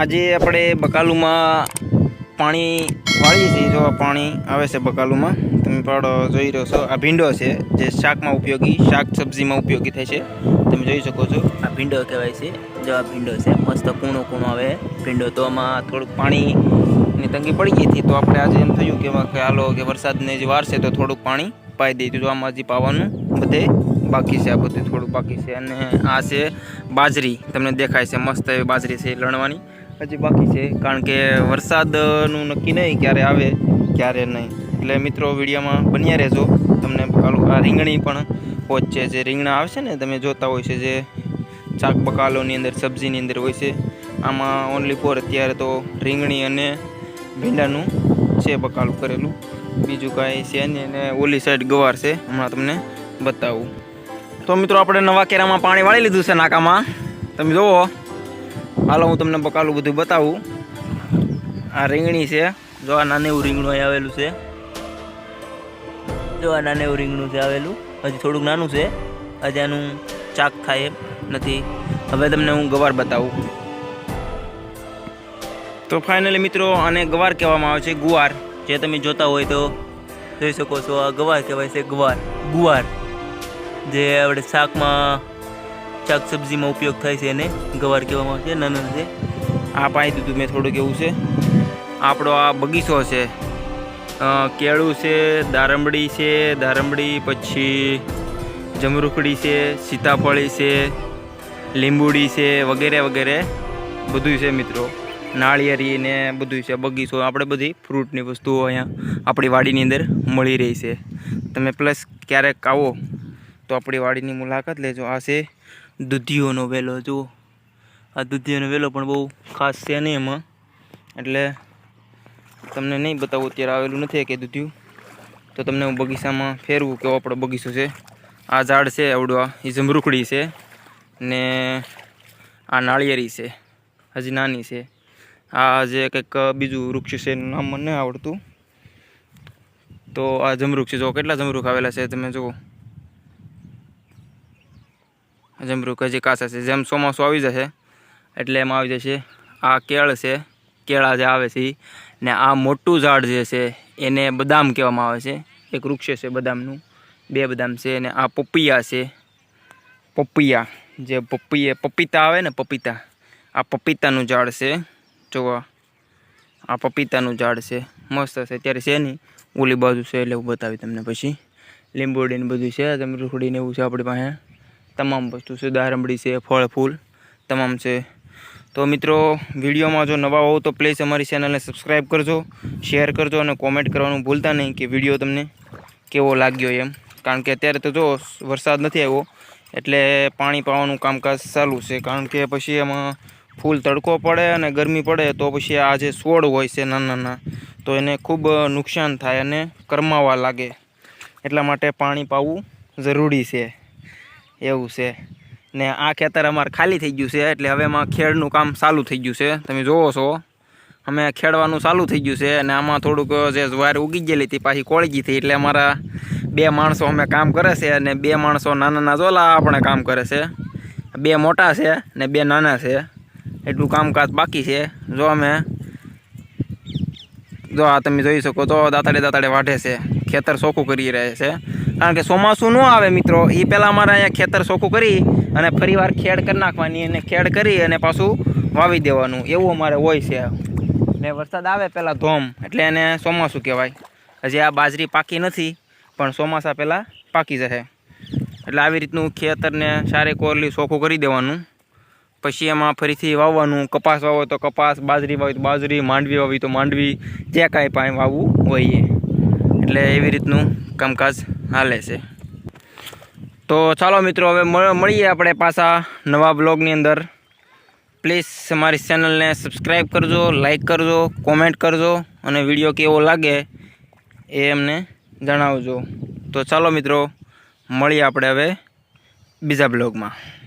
આજે આપણે બકાલુમાં પાણી વાળીએ છીએ. જો પાણી આવે છે બકાલુમાં, તમે પણ જોઈ રહ્યો છો. આ ભીંડો છે, જે શાકમાં ઉપયોગી, શાક સબ્જીમાં ઉપયોગી થાય છે. તમે જોઈ શકો છો. આ ભીંડો કહેવાય છે. જો આ ભીંડો છે, મસ્ત કૂણો કૂણો આવે. ભીંડો તો આમાં થોડુંક પાણીની તંગી પડી ગઈ હતી, તો આપણે આજે એમ થયું કે હાલો, કે વરસાદને જે વાર છે, તો થોડુંક પાણી પાઈ દઈએ. તો આમાં હજી પાવાનું બધે બાકી છે, આ બધું થોડું બાકી છે. અને આ છે બાજરી. તમને દેખાય છે, મસ્ત એવી બાજરી છે લણવાની. હજી બાકી છે, કારણ કે વરસાદનું નક્કી નહીં, ક્યારે આવે, ક્યારે નહીં. એટલે મિત્રો, વિડીયોમાં બન્યા રહેજો. તમને આ રીંગણી પણ પહોંચશે જે રીંગણા આવે છે ને, તમે જોતા હોય છે જે શાક બકાલોની અંદર, સબ્જીની અંદર હોય છે. આમાં ઓનલી ફોર અત્યારે તો રીંગણી અને ભીંડાનું છે બકાલું કરેલું. બીજું કાંઈ છે નહીં અને ઓલી સાઈડ ગવાર છે, હમણાં તમને બતાવું. તો મિત્રો, આપણે નવા કેરામાં પાણી વાળી લીધું છે નાકામાં. તમે જુઓ હાલો, હું તમને બકાલું બધું બતાવું. આ રીંગણી છે. જો આ નાને એવું રીંગણું અહીં આવેલું છે. જો આ નાને એવું રીંગણું છે આવેલું. હજી થોડુંક નાનું છે. હજી આનું ચાક થાય નથી. હવે તમને હું ગવાર બતાવું. તો ફાઇનલી મિત્રો, આને ગવાર કહેવામાં આવે છે, ગુવાર. જે તમે જોતા હોય તો જોઈ શકો છો. આ ગવાર કહેવાય છે ગવાર. ગુવાર. જે આપણે શાકમાં શાક સબ્જીમાં ઉપયોગ થાય છે એને ગવાર કહેવામાં આવે છે, નાના છે. આ પાઈ દીધું મેં થોડુંક એવું છે. આપણો આ બગીચો છે. કેળું છે દારમડી છે દારમડી પછી જમરૂખડી છે, સીતાફળી છે, લીંબુડી છે, વગેરે વગેરે બધું છે મિત્રો. નાળિયેરી ને બધું છે બગીચો. આપણે બધી ફ્રૂટની વસ્તુઓ અહીંયા આપણી વાડીની અંદર મળી રહી છે. તમે પ્લસ ક્યારેક આવો તો આપણી વાડીની મુલાકાત લેજો. આ છે દૂધિયોનો વેલો, જુઓ. આ દૂધિયોનો વેલો પણ બહુ ખાસ છે નહીં એમાં. એટલે તમને નહીં બતાવું, અત્યારે આવેલું નથી કે દૂધિયું. તો તમને હું બગીચામાં ફેરવું કેવો આપણો બગીચો છે. આ ઝાડ છે, આવડું આ. એ જમરૂખડી છે ને આ નાળિયેરી છે. હજી નાની છે. આ જે કંઈક બીજું વૃક્ષ છે, એનું નામ મને આવડતું. તો આ જમરૂખ છે. જો, કેટલા જમરૂખ આવેલા છે તમે જુઓ. જમરૂખ હજી કાચા છે. જેમ ચોમાસું આવી જશે, એટલે એમાં આવી જશે આ કેળ છે, કેળા જે આવે છે. ને આ મોટું ઝાડ જે છે, એને બદામ કહેવામાં આવે છે. એક વૃક્ષ છે બદામનું, બે બદામ છે અને આ પપૈયા છે. પપૈયા, જે પપૈયા પપીતા આવે ને પપીતા, આ પપીતાનું ઝાડ છે. જુઓ આ પપીતાનું ઝાડ છે. મસ્ત છે. અત્યારે છે નહીં, ઓલી બાજુ છે, એટલે હું બતાવી તમને પછી. લીંબોડીને બધું છે જમરૂખડી ને એવું છે આપણી પાસે. તમામ વસ્તુ છે દારમડી છે, ફળ, ફૂલ, તમામ છે. તો મિત્રો, વિડીયોમાં જો નવા હોવ તો પ્લીઝ અમારી ચેનલને સબસ્ક્રાઈબ કરજો શેર કરજો અને કોમેન્ટ કરવાનું ભૂલતા નહીં કે વીડિયો તમને કેવો લાગ્યો એમ. કારણ કે અત્યારે તો જો વરસાદ નથી આવ્યો, એટલે પાણી પાવાનું કામકાજ ચાલુ છે. કારણ કે પછી એમાં ફૂલ તડકો પડે અને ગરમી પડે તો પછી આ જે છોડ હોય છે નાના નાના, તો એને ખૂબ નુકસાન થાય અને કરમાવા લાગે. એટલા માટે પાણી પાવું જરૂરી છે. એવું છે. ને આ ખેતર અમારે ખાલી થઈ ગયું છે, એટલે હવે એમાં ખેડનું કામ ચાલુ થઈ ગયું છે. તમે જોવો છો, અમે ખેડવાનું ચાલુ થઈ ગયું છે અને આમાં થોડુંક જે જ્વાર ઉગી ગયેલી હતી, પાછી કોળગી હતી, એટલે અમારા બે માણસો અમે કામ કરે છે અને બે માણસો નાના નાના જોલા આપણે કામ કરે છે. બે મોટા છે ને બે નાના છે. એટલું કામકાજ બાકી છે. જો અમે જો આ તમે જોઈ શકો તો દાતાડે દાતાડે વાઢે છે. ખેતર ચોખ્ખું કરી રહે છે. કારણ કે ચોમાસું ન આવે મિત્રો એ પહેલાં અમારે અહીંયા ખેતર ચોખ્ખું કરી અને ફરીવાર ખેડ કરી નાખવાની અને ખેડ કરી અને પાછું વાવી દેવાનું. એવું અમારે હોય છે. ને વરસાદ આવે પહેલાં ધોમ, એટલે એને ચોમાસું કહેવાય. હજી આ બાજરી પાકી નથી, પણ ચોમાસા પહેલાં પાકી જશે. એટલે આવી રીતનું ખેતરને સારી કોરલી ચોખ્ખું કરી દેવાનું. પછી એમાં ફરીથી વાવવાનું, કપાસ વાવો તો કપાસ, બાજરી વાવી તો બાજરી, માંડવી વાવી તો માંડવી, જે કાંઈ પાણી વાવવું હોઈએ. એટલે એવી રીતનું કામકાજ હાલે છે. તો ચાલો મિત્રો, હવે મળ- મળીએ આપણે પાછા નવા બ્લોગની અંદર. પ્લીઝ અમારી ચેનલને સબસ્ક્રાઈબ કરજો લાઈક કરજો કોમેન્ટ કરજો અને વીડિયો કેવો લાગે એ અમને જણાવજો. તો ચાલો મિત્રો, મળીએ આપણે હવે બીજા બ્લોગમાં.